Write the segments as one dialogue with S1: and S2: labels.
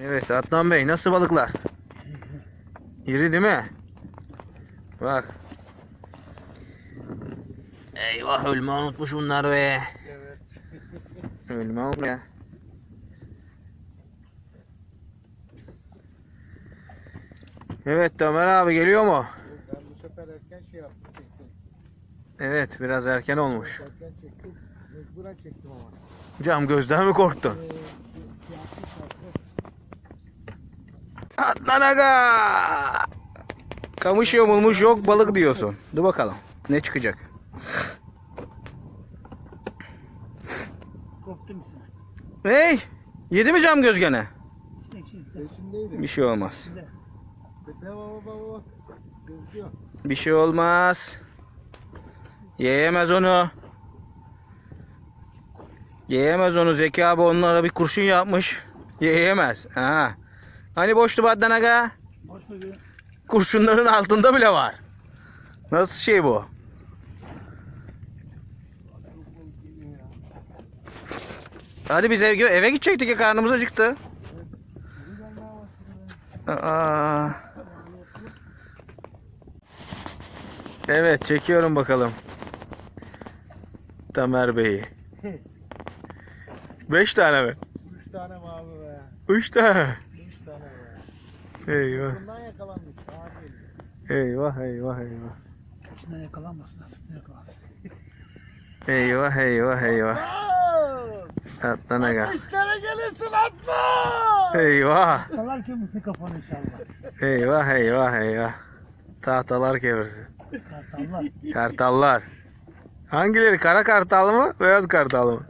S1: Evet Adnan Bey nasıl balıklar? İri değil mi? Bak. Eyvah ölme unutmuş bunlar be.
S2: Evet.
S1: Ölme unutmuş ya. Evet Ömer abi geliyor mu?
S2: Ben bu sefer erken şey yaptım çektim.
S1: Evet biraz erken olmuş.
S2: Erken çektim. Mecburen çektim ama.
S1: Cam gözden mi korktun?
S2: Ee,
S1: Adnan Aga! Kamış yamulmuş yok balık diyorsun. Dur bakalım ne çıkacak.
S3: Koptum sana.
S1: Hey! Yedi mi cam göz gene?
S2: Peşindeydim.
S1: Bir şey olmaz. Bir şey olmaz. Yiyemez onu. Yiyemez onu Zeki abi onlara bir kurşun yapmış. Yiyemez. Ha. Hani boştu bu Adnan Aga?
S3: Boş mu?
S1: Kurşunların altında bile var. Nasıl şey bu? Hadi biz eve, eve gidecektik ya karnımız acıktı. Aa. Evet çekiyorum bakalım. Tamer Bey'i. Beş tane mi?
S2: Üç tane mavi be.
S1: Üç tane. Eyvah.
S2: Bundan yakalanmış.
S1: Eyvah eyvah eyvah.
S3: İçinden yakalanmasın. Nasıl yakalanmasın.
S1: Eyvah eyvah eyvah. Atlan aga.
S2: Tane gelirsin atla.
S1: Eyvah.
S3: Salar ki mısın kafanı inşallah.
S1: Eyvah eyvah eyvah. Tahtalar kevirsin.
S3: Kartallar.
S1: Kartallar. Hangileri? Kara kartal mı? Beyaz kartal mı?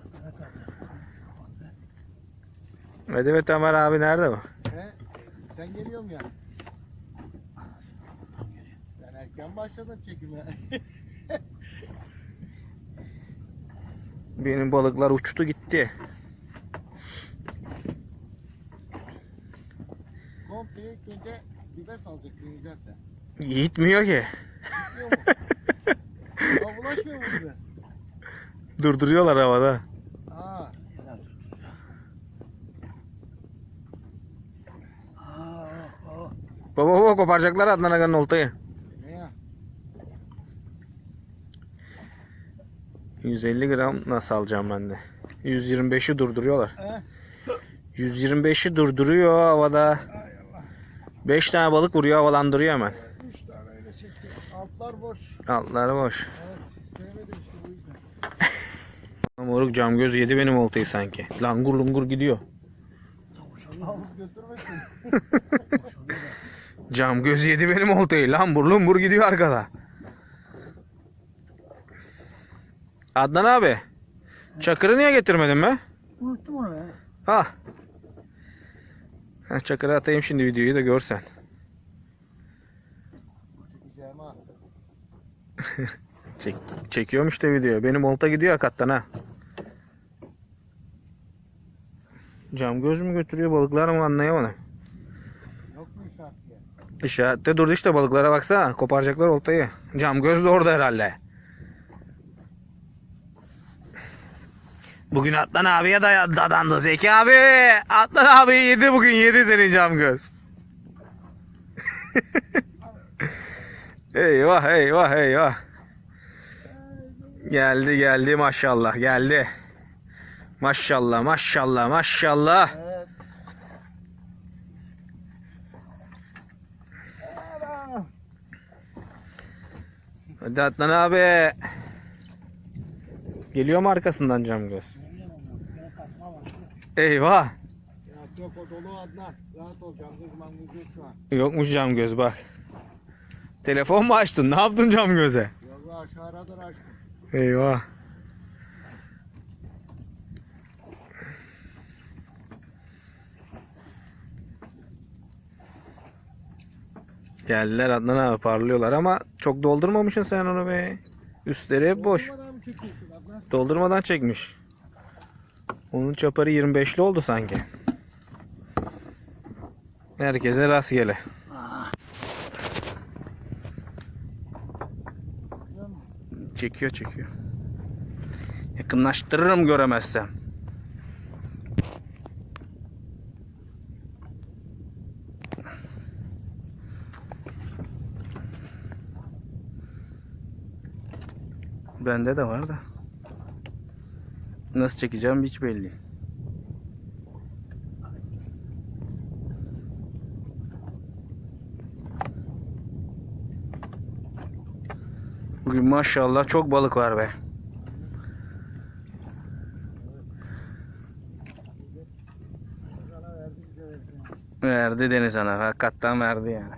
S1: Hadi be Tamer abi nerede bu?
S2: He? Sen geliyorsun ya. Sen erken başladın çekime.
S1: Benim balıklar uçtu gitti.
S2: Komple ilk önce dibe salacaksın yüzerse.
S1: Gitmiyor ki.
S2: Gitmiyor mu? Ya bulaşmıyor mu dibe?
S1: Durduruyorlar havada.
S2: Aa.
S3: Aa, oh,
S1: Baba baba koparacaklar Adnan Aga'nın oltayı.
S2: Ne ya?
S1: 150 gram nasıl alacağım ben de? 125'i durduruyorlar.
S2: He?
S1: 125'i durduruyor havada. 5 tane balık vuruyor havalandırıyor hemen.
S2: Üç tane öyle çektim. Altlar boş.
S1: Altları boş.
S2: Evet. Sevmedim işte bu yüzden.
S1: Moruk cam göz yedi benim oltayı sanki. Langur lungur gidiyor.
S2: Allah alıp götürmesin.
S1: Cam göz yedi benim oltayı. Lambur lumbur gidiyor arkada. Adnan abi. Çakırı niye getirmedin be?
S3: Unuttum onu ya.
S1: Ha. Ha, çakırı atayım şimdi videoyu da görsen. Çek, çekiyorum işte video. Benim olta gidiyor hakikaten ha. Cam göz mü götürüyor balıklar mı anlayamadım.
S2: Yok mu işaret ya?
S1: İşarette durdu işte balıklara baksana. Koparacaklar oltayı. Cam göz de orada herhalde. Bugün Atlan abiye dadandı Zeki abi. Atlan abi yedi bugün yedi senin cam göz. eyvah eyvah eyvah. Geldi geldi maşallah geldi. Maşallah maşallah maşallah.
S2: Evet. Ana.
S1: Hadi Adnan abi. Geliyor mu arkasından cam göz? Eyvah.
S2: Ya yok o dolu Adnan. Rahat ol can göz mangız yok şu an.
S1: Yokmuş cam göz bak. Telefon mu açtın? Ne yaptın cam göze?
S2: Yok aşağı radar açtım.
S1: Eyvah. Geldiler Adnan abi parlıyorlar ama çok doldurmamışsın sen onu be. Üstleri hep boş. Doldurmadan çekmiş. Onun çaparı 25'li oldu sanki. Herkese rastgele. Çekiyor çekiyor. Yakınlaştırırım göremezsem. Bende de var da. Nasıl çekeceğim hiç belli. Bugün maşallah çok balık var be.
S2: Verdi
S1: Deniz Ana. Hakikaten verdi yani.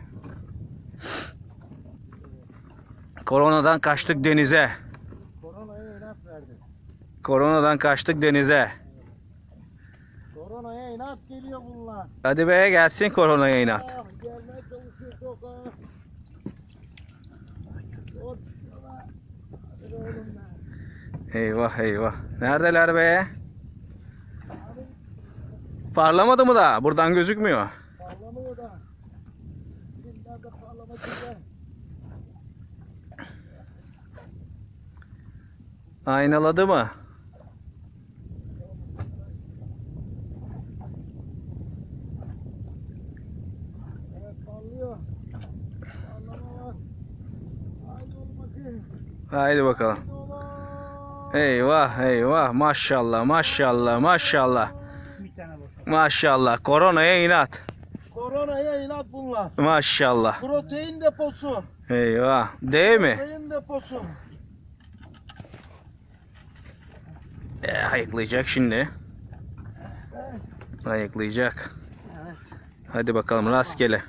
S1: Koronadan kaçtık denize. Koronadan kaçtık denize.
S2: Koronaya inat geliyor bunlar.
S1: Hadi be gelsin koronaya inat.
S2: Ah, gelmeye çalışıyor sokağa. Zor çıkıyorlar. Hadi be oğlum be.
S1: Eyvah eyvah. Neredeler be? Parlamadı mı da? Buradan gözükmüyor.
S2: Parlamıyor da. Dillerde parlama güzel.
S1: Aynaladı mı?
S2: Evet parlıyor. Parlama var. Haydi oğlum bakayım.
S1: Haydi bakalım. Eyvah eyvah. Maşallah maşallah maşallah. Maşallah. Koronaya inat.
S2: Koronaya inat bunlar.
S1: Maşallah.
S2: Protein deposu.
S1: Eyvah. Değil mi?
S2: Protein deposu.
S1: E, ayıklayacak şimdi. Ayıklayacak.
S3: Evet.
S1: Hadi bakalım rastgele.